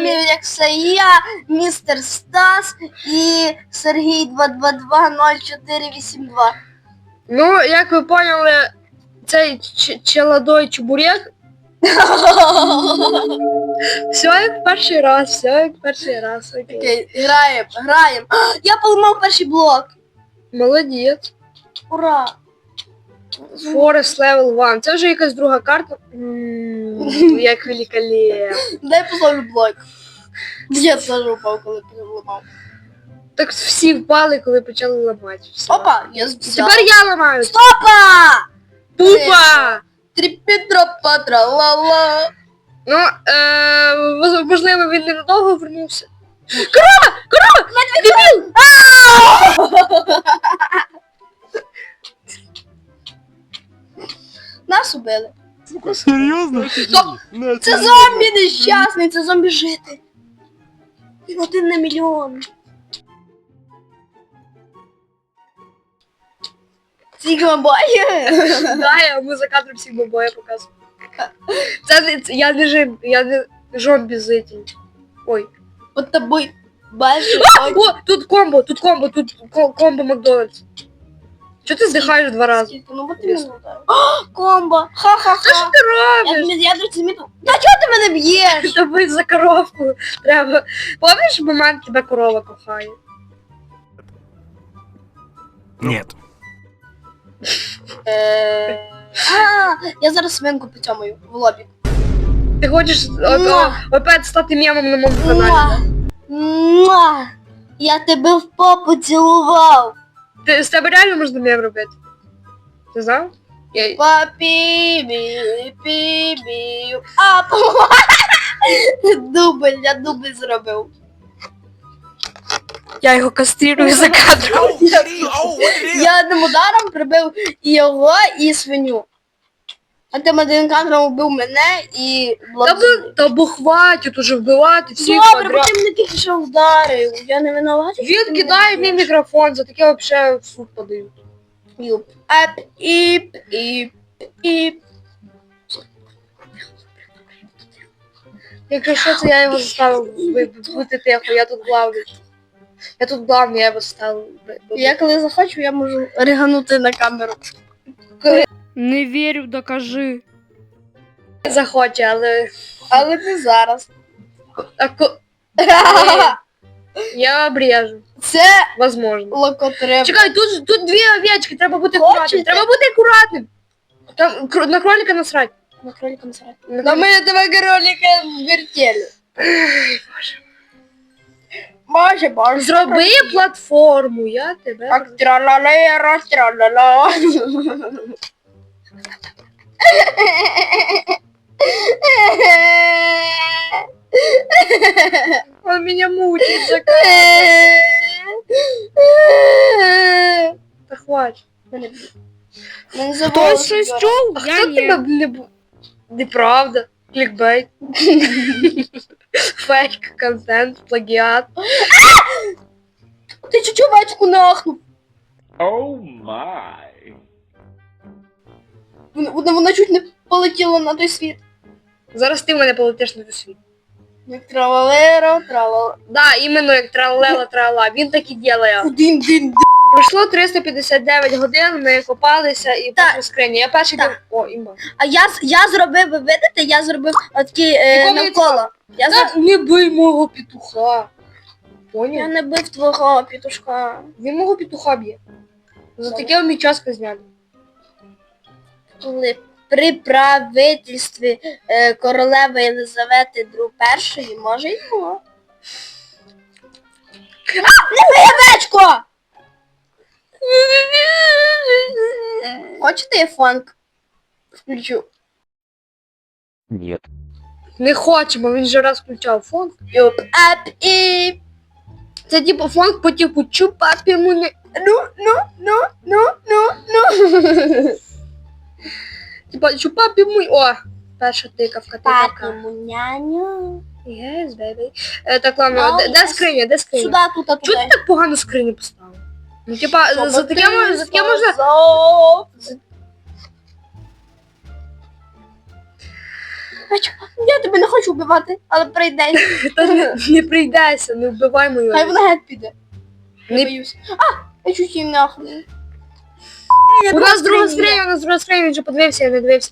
вами, як все я, містер Стас і Сергій 2220482. Ну, як ви поняли, цей челодой чебурек. Все як перший раз, все як перший раз. Окей. Окей, граємо, граємо. Я поламав перший блок. Молодець. Ура! Forest Level 1. Це вже якась друга карта. М, Як великолепно. Дай поставлю блок. Я теж упав, коли переламав. Так всі впали, коли почали ламати. Все. Опа, я взяв. Тепер я ламаю. Опа! Тупа! Тріпідропа, тралала. Ну, е, воз- можливо, він ненадовго вернувся. Корова! Корова! Дебіл! Нас убили. Сука, серйозно? Це зомбі нещасний, це зомбі жити. Один на мільйон. Сігмабає. Да, я ми за кадром всіх бобоя показую. Це не це- я не жим, я не жомбі-зитель. Ой. От тобой бачиш. О, тут комбо, тут комбо, тут ко- комбо Макдональдс. Чого ти здихаєш два рази? Ну от іменно так. О, Комбо! Та що Ха-ха-ха! ти Я, робиш? я, я замітив. Та чого ти мене б'єш? Тобі за коровку треба. Пам'ятаєш момент тебе корова кохає? Нет. Е, А, я зараз свинку поцьомаю в лобі. Ти хочеш о- о- Муа. опять стати мемом на моєму Муа. каналі? Муа. Я тебе в попу цілував. Ти з тебе реально можна мем робити? Ти знав? Я... Папі, бі, пі, бі, а, Дубль, я дубль зробив. я його кастрирую за кадром. Я одним ударом прибив і його, і свиню. А тим один кадром вбив мене і Та, бо, та бо хватить уже вбивати всіх Добре, бо подряд. ти мене тільки що вдарив. Я не винувата. що ти Він мене кидає мій мікрофон, за таке взагалі в суд подають. Юп. Ап, іп, іп, іп. Якщо що, це я його заставив ви- бути тихо, я тут главний. Я тут главний, я його заставив. Я коли захочу, я можу риганути на камеру. Не вірю, докажи. Захоче, але. Але не зараз. А ко... Я обрежу. Це Возможно. локотреб. Чекай, тут, тут дві овечки, треба бути Хочете? акуратним. Треба бути акуратним. Там кр- на кролика насрать. На кролика насрать. На На мене тебе кролика вертели. Може, може. Зроби платформу, я тебе. Так, тралалера, тралала. Он меня мучить за Та хватить. Мене забули. чув? А хто тебе б не бу- Неправда. Клікбейт. Фейк, контент, плагіат. Ти чуть овечку нахнув. Oh my. Вона, вона, чуть не полетіла на той світ. Зараз ти мене полетиш на той світ. Як тралалера, тралала. Да, іменно як тралела трала. Він так і ділає. Дин, дин, Пройшло 359 годин, ми копалися і Так. перша скриня. Я перший Так. день. О, імба. А я, я зробив, ви видите, я зробив такі е, Якого навколо. Я, зроб- Та не бий мого петуха. я Поняв? не бив твого пітушка. Він мого петуха б'є. За таке мій час зняли. Коли при правительстві е, королеви Єлизавети першої, може й було. А, не моє! Хочете я фанк? Включу. Нет. Не хочемо, він же раз включав фон. Юп, ап, і... Це типу фон по типу чупапі муни. Ну, ну, ну, ну, ну, ну. Типа чупапі муй. О! Перша тикавка, тикавка. Папі, няню. Yes, baby. Е, так, ладно, де, де скриня, де скриня? Сюди, тут, а тут. Чого ти так погано скриню поставив? Ну, типа, за, за таке, за таке можна... Я тебе не хочу вбивати, але прийде. Та не, не прийдеться, не вбивай мою. Хай вона геть піде. Не- Не боюсь. А, я чуть їм У нас друга скриня, у нас друга скриня, він вже подивився, я не дивився.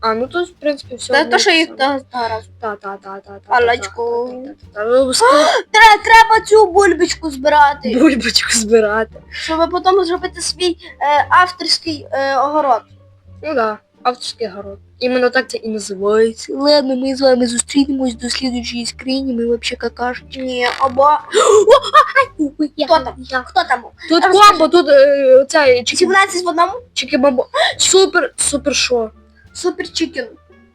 А, ну тут, в принципі, все. Та то, що їх та зараз. Та, та, та, та, та. Паличку. Треба Треба цю бульбочку збирати, бульбочку збирати. щоб потім зробити свій е, авторський е, огород. Ну да, авторський город. Іменно так це і називається. Ладно, ми з вами зустрінемось до слідуючої скрині, ми вообще какашки. Ні, або Хто там? Хто там? Тут Розкажи. комбо, тут е, цей чики, 17 в одному? чики бамбо. Супер, супер що? Супер чикен.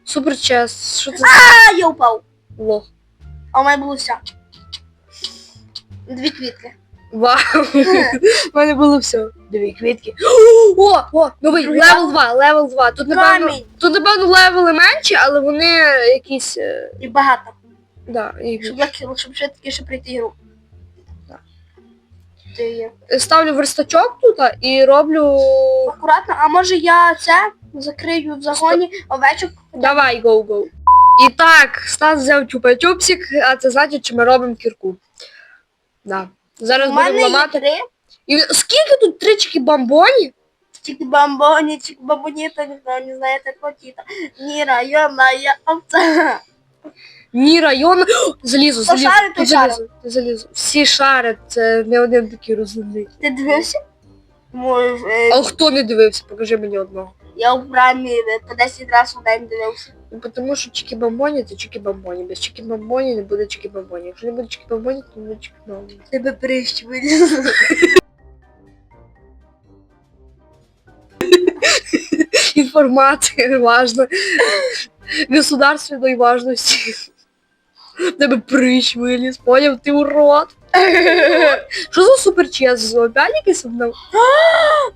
Супер чес. Що це А, я упав. лох? А у мене було все. Дві квітки. Вау. У мене було все. Дві квітки. О, о, новий, левел 2, левел 2. Тут, напевно, Камінь. тут, напевно, левели менші, але вони якісь, е, І багато. да, і... Щоб, легкі- щоб швидкіше прийти ігру. Так. Ти є. ставлю верстачок тут а, і роблю... Акуратно, а може я це закрию в загоні овечок? Давай, гоу, гоу. І так, Стас взяв чупа-чупсик, а це значить, що ми робимо кірку. Да. Зараз У будемо мене є ламати. три. І скільки тут трички бамбоні? Чики бамбоні, чики бамбоніта, не знаю, не знаєте, котіта. Ніра, йома, я овця. Ні, район. О, Хто залізо. шарить, той Тут залізо, тут залізо. Всі шарять, це не один такий розумний. Ти дивився? Мой, е, А хто не дивився? Покажи мені одного. я прамі е, по 10 разів в день дивився. Ну, тому що чики бамбоні це чики бамбоні. Без чики бамбоні не буде чики бамбоні. Якщо не буде чики бамбоні, то не буде чики бамбоні. Тебе прищ виліз. Інформація важна. Государственної важності. Тебе прищ виліз, поняв, ти урод. Що за суперчез? Опять якийсь обнов?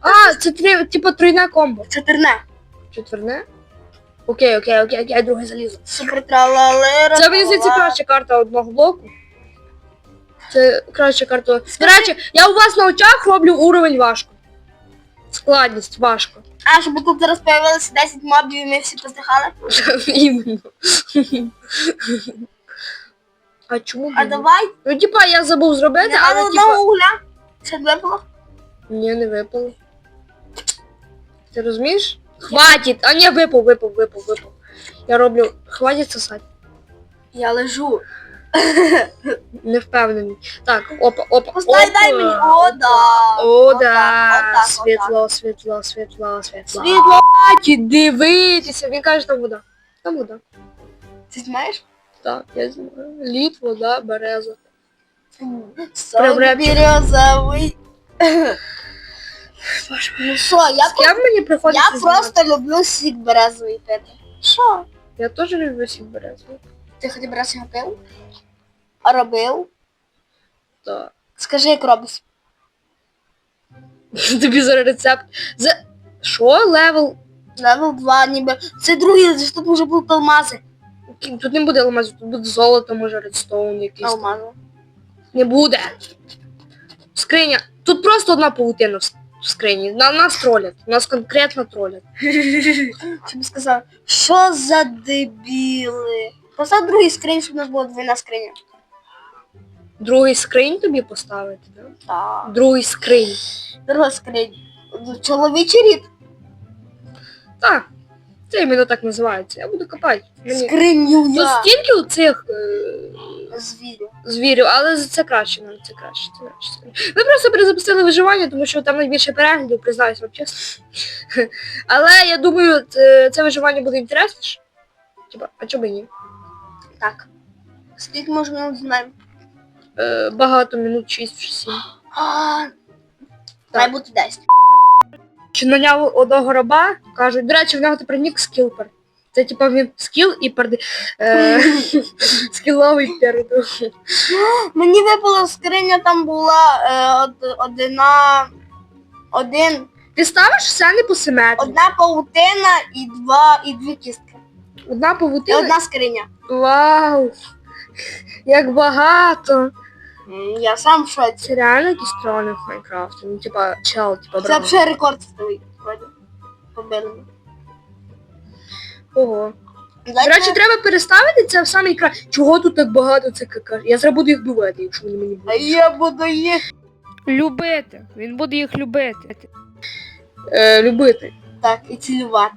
А, це три, типа тройне комбо. Чотирне. Четверне? Окей, окей, окей, окей, друге залізо. Супер. Це мені здається краща карта одного блоку. Це краща карта. До речі, я у вас на очах роблю уровень важко. Складність важко. А, щоб тут зараз появилося 10 мобів і ми всі поздихали. Іменно. А чому? б А ні? давай, Ну, типа, я забув зробити, але типа. одного угля. Це випало. Ні, не випало. Ти розумієш? Хватить! А ні, випав, випав, випав, випав. Я роблю. Хватить сосати. Я лежу. Не впевнений. Так, опа, опа. Постай, дай мені. О, да. О, да. отак. Світло, світло, світло, світло. Світло. Хватить дивитися. Він каже, там вода. Там вода. Ти знаєш? Так, я знаю. Лід, вода, береза. Сон Прям березовий. Ну що, я, З ким мені приходиться я знімати? просто люблю сік березовий пити. Що? Я теж люблю сік березу. Ти хоч раз його пив? А робив? Так. Скажи, як робиш. Тобі зараз рецепт. За... Що? Левел? Левел 2 ніби. Це другий, тут вже будуть алмази. Тут не буде алмазів, тут буде золото, може редстоун якийсь. Алмази. Не буде. Скриня. Тут просто одна паутина в скрині. На нас тролять. Нас конкретно тролять. Щоб сказав, що за дебіли? Постав другий скринь, щоб у нас була двійна скриня. Другий скринь тобі поставити, да? Так. Другий скринь. Друга скринь. Чоловічий рід. Так. Це іменно так називається. Я буду копати. Мені... Скриню Тут я. стільки оцих е... Звірю. звірів, але це краще нам, це краще, це краще. Ми просто перезапустили виживання, тому що там найбільше переглядів, признаюсь вам чесно. Але я думаю, це, виживання буде інтересніше. Типа, а чому ні? Так. Скільки можна ми знаємо? Е, багато, минут 6-7. А, Має бути 10. Чи наняв одного раба, кажуть, до речі, в нього тепер нік скілпер. Це типа він скіл і перди. Е, скіловий перду. Мені випала скриня, там була е, од, одина. Один. Ти ставиш все не по симетрії. Одна паутина і два і дві кістки. Одна І павутина. одна скриня. Вау! Як багато! М, Я сам в шоці. Це реально якийсь тролінг в Майнкрафті. Ну, типа, чел, типа, Це браво. вже рекорд стоїть. Вроді. Побили. Ого. До речі, треба переставити це в самий край. Чого тут так багато це какаш? Я зараз буду їх бивати, якщо вони мені А будуть. я буду їх. Любити. Він буде їх любити. Е, любити. Так, і цілювати.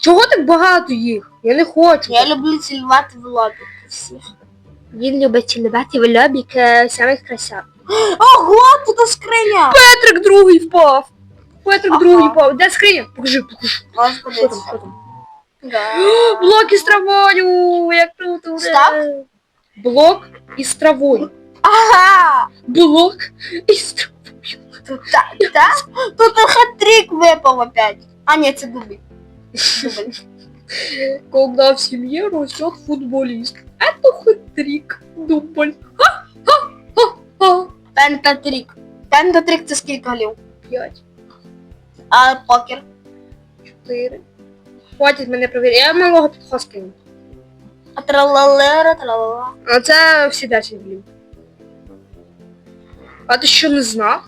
Чого так багато їх? Я не хочу. Я люблю цілювати в лобі всіх. Він любить цілувати в лобік самих красав. Ого, тут скриня! Петрик другий впав. Петрик Ага. другий впав. Де скриня? Покажи, покажи. Що там, що там? Да. Блок із травою! Як круто! ура! Став? Блок із травою. Ага! Блок із травою. Тут так, так? Тут хат-трик випав опять. А, ні, це дубль. Дубль. Когда в семье растет футболист. Это хитрик. Дубль. Пентатрик. Пентатрик це скільки голів? П'ять, А покер? чотири. Хватить мене провірити. Я малого підход скину. А тралалера, тралала. А це всі 10 блін. А ти що не знав?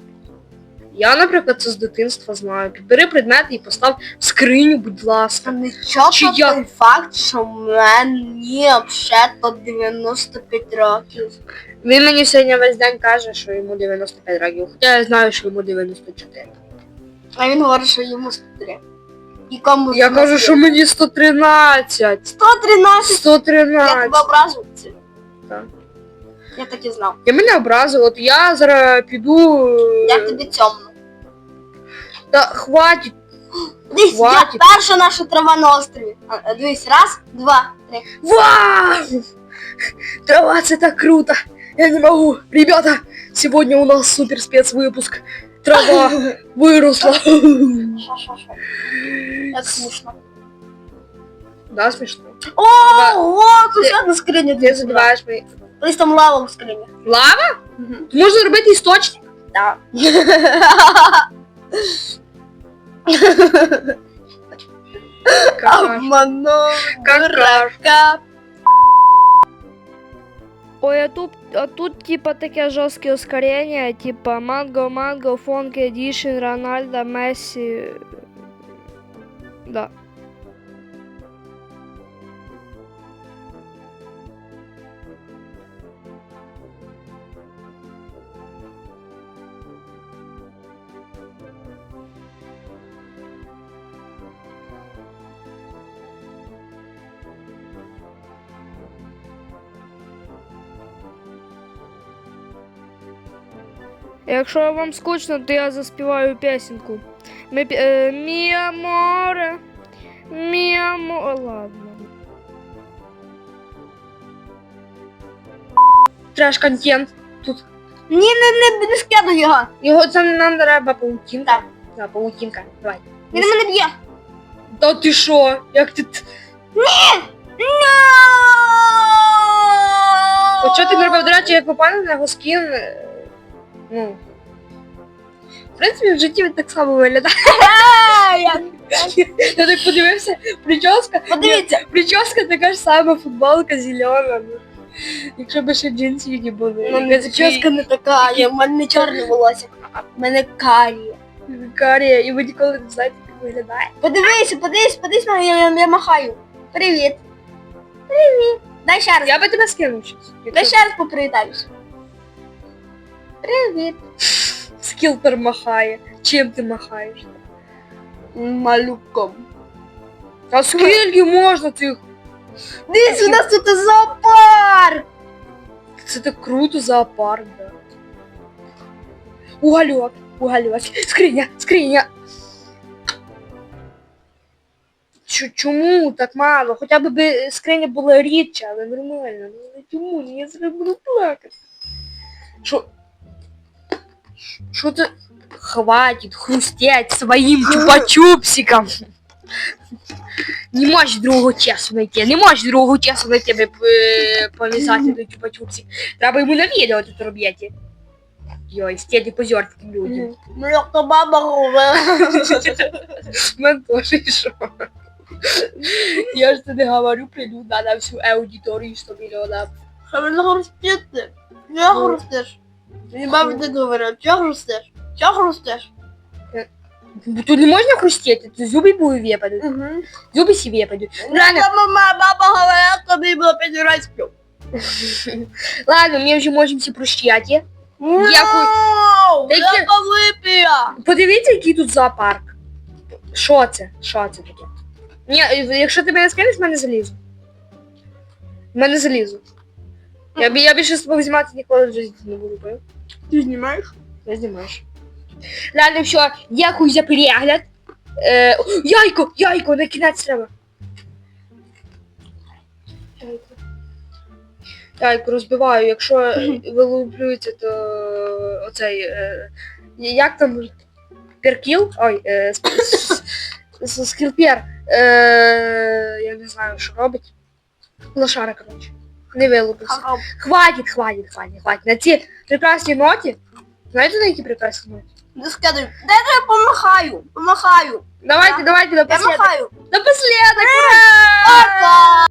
Я, наприклад, це з дитинства знаю. Підбери предмети і постав в скриню, будь Та ласка. нічого Чи той я- факт, що мені взагалі-то 95 років. Він мені сьогодні весь день каже, що йому 95 років. Хоча я знаю, що йому 94. А він говорить, що йому 103. І кому Я кажу, що мені 113. 113. Я 113. тебе образив це. Так. Я так і знав. Я мене образив, от я зараз піду. е, Я тобі цьомну. Та хватить. Дивись, я Хватить. перша наша трава на острові. А, а, Дивись, раз, два, три. Вау! Трава, це так круто! Я не могу. Ребята, сегодня у нас супер спецвыпуск. Трава выросла. Що, що, що? Як смішно. Да, смешно. Ого, тут ще одна скриня. Ти дивись, забиваєш мої. Дивись, там лава в скрині. Лава? Можна зробити істочник? Так. Обманув. Какашка. Ой, а тут, а тут типа таке жорстке ускорення, типа Манго, Манго, Фонк Едішн, Рональдо, Мессі. Да. Якщо вам скучно, то я заспіваю песенку. Ми, пі- е, Мія море, мія море. Ладно. Треш контент. Ні, не, не, не скидуй його. Його це не нам треба паутинка. Так. Да, паутинка. Давай. Він мене б'є. Та ти що? Як ти. т- От що ти не робив, до речі, я попав на його скін. Ну. В принципі, в житті він так само виглядає. Я так подивився, прическа. Подивіться. Прическа така ж сама, футболка зелена. Ну. Якщо б ще джинсів не були. Ну, не ческа не така, я, в мене не чорне волосся. В мене карі. Карія, і ви ніколи не знаєте, як виглядає. Подивися, подивись, подивись, я, я, я махаю. Привіт. Привіт. Дай ще раз. Я би тебе скинув щось. Дай ще раз попривітаюсь. Привіт. Скілтер махає. Чим ти махаєш? Малюком. А скільки можна цих? Дивись, у нас тут зоопарк. Це так круто зоопарк, да. Угольок, угольок. Скриня, скриня. Чу- Чому так мало? Хоча б скриня була рідче, але нормально. Ну чому? Ну, Я буду плакати. Що? Що це? Хватит хрустеть своїм чупа-чупсиком. Не можеш другого часу знайти, не можеш другого часу на тебе е, пов'язати до чупа-чупсик. Треба йому на відео тут робити. Йой, стеді позорські люди. Мльока баба гове. Мен теж йшов. Я ж це не говорю прилюдно на всю аудиторію 100 мільйонів. Що ви не хрустите? Чого хрустиш? Мені баба так говорила, чого хрустиш? Чого хрустиш? Тут не можна хрустіти, тут зуби будуть випадати. Угу. Зуби всі випадуть. Реально, Мама, баба говорила, тобі було п'ять разів. ладно, ми вже можемо всі прощати. Ну, Таке- я. Подивіться, який тут зоопарк. Що це? Що це таке? Ні, е, якщо ти мене скинеш, в мене залізу. В мене залізу. Я, бі- я більше з тобою знімати ніколи в житті не буду, поняв? Ти знімаєш? Я знімаєш. Ладно, все, дякую за перегляд. Е, о, яйко, яйко, на кінець треба. Яйко. Яйко розбиваю, якщо вилуплюється, то оцей. Е, як там? Перкіл? Ой, е, сп- с- с- скілпер. Е, я не знаю, що робить. Лошара, коротше. Не вилупився. Хватит, хватит, хватит, хватит. На ці прекрасній ноті. Знаєте, на які прекрасні ноті? Не скидай. дай я помахаю, помахаю. Давайте, Да. давайте Я напоследок. махаю. Напоследок, ура! Опа!